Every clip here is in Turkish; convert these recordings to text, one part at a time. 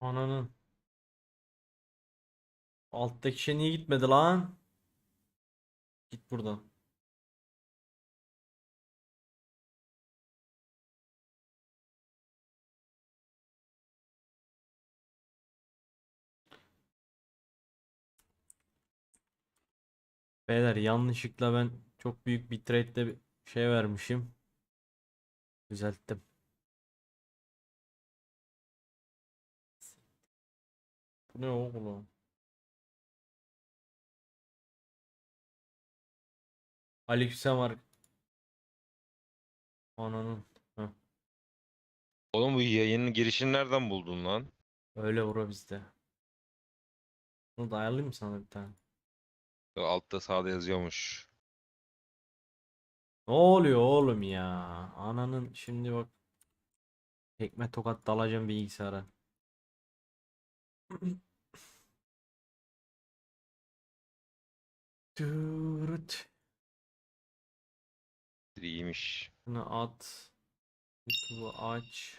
Ananın. Alttaki şey niye gitmedi lan? Git buradan. Beyler yanlışlıkla ben çok büyük bitrate'de bir şey vermişim. Düzelttim. Ne oğlum? Aleykümselam ar- Ananın. Heh, Oğlum bu yayının girişini nereden buldun lan? öyle vura bizde. Bunu da ayarlayayım mı sana bir tane? Altta sağda yazıyormuş. Ne oluyor oğlum ya? Ananın şimdi bak. Tekme tokat dalacağım bilgisayara. Dürüt. İyiymiş. Şunu at. YouTube'u aç.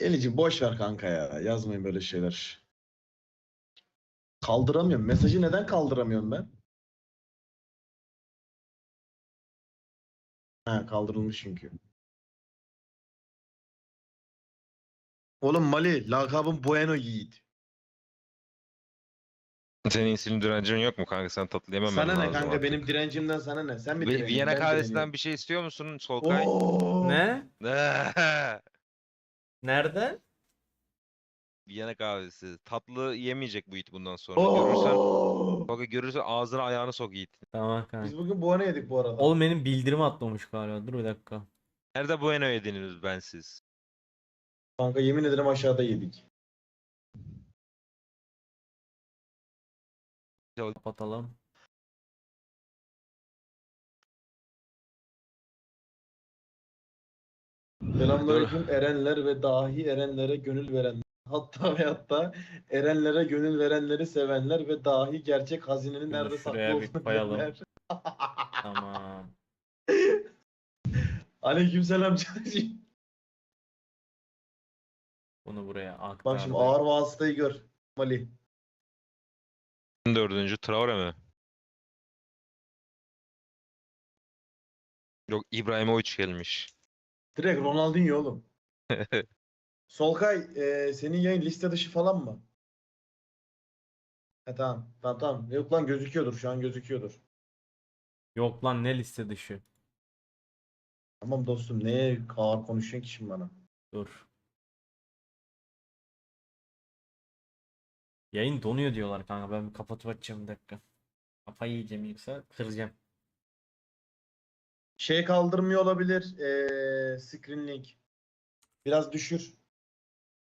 Elici boş ver kanka ya. Yazmayın böyle şeyler. Kaldıramıyorum. Mesajı neden kaldıramıyorum ben? Ha kaldırılmış çünkü. Oğlum Mali lakabım Bueno Yiğit. Senin insülin direncin yok mu kanka? Sen tatlı yememen Sana ne kanka artık. benim direncimden sana ne? Sen mi Vi- direncin? Viyana Ben kahvesinden bir şey istiyor musun Solkay? Oo! Ne? Nerede? Viyana kahvesi. Tatlı yemeyecek bu it bundan sonra. Görürsen, Oo! Solkay görürsen ağzına ayağını sok it. Tamam kanka. Biz bugün Bueno yedik bu arada. Oğlum benim bildirim atmamış galiba. Dur bir dakika. Nerede bueno yediniz bensiz? Kanka yemin ederim aşağıda yedik. Kapatalım. Selamünaleyküm erenler ve dahi erenlere gönül verenler. Hatta ve hatta erenlere gönül verenleri sevenler ve dahi gerçek hazinenin Şunu nerede saklı bir olduğunu koyalım. bilenler. Tamam. Aleykümselam canım. Bunu buraya aktardık. Bak şimdi ağır vasıtayı gör. Mali. Dördüncü Traore mi? Yok İbrahimovic gelmiş. Direkt Ronaldinho oğlum. Solkay e, senin yayın liste dışı falan mı? He tamam. Tamam tamam. Yok lan gözüküyordur. Şu an gözüküyordur. Yok lan ne liste dışı. Tamam dostum. Neye ağır konuşuyorsun ki şimdi bana? Dur. Yayın donuyor diyorlar kanka. Ben bir kapatıp açacağım bir dakika. Kafayı yiyeceğim yoksa kıracağım. Şey kaldırmıyor olabilir. Eee screen link. Biraz düşür.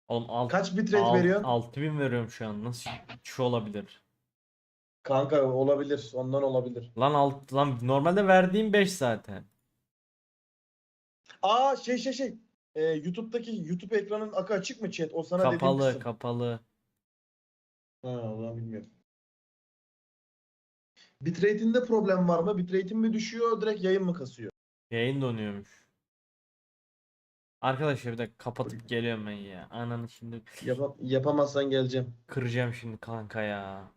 Oğlum alt, Kaç bitrate alt- veriyorsun? 6000 veriyorum şu an. Nasıl şu olabilir? Kanka olabilir. Ondan olabilir. Lan alt lan normalde verdiğim 5 zaten. Aa şey şey şey. Eee, YouTube'daki YouTube ekranın akı açık mı chat? O sana dediğim Kapalı kısım. kapalı. Ha bilmiyorum. Bitrate'inde problem var mı? Bitrate'in mi düşüyor? Direkt yayın mı kasıyor? Yayın donuyormuş. Arkadaşlar bir dakika kapatıp geliyorum ben ya. Ananı şimdi Yapa- yapamazsan geleceğim. kıracağım şimdi kanka ya.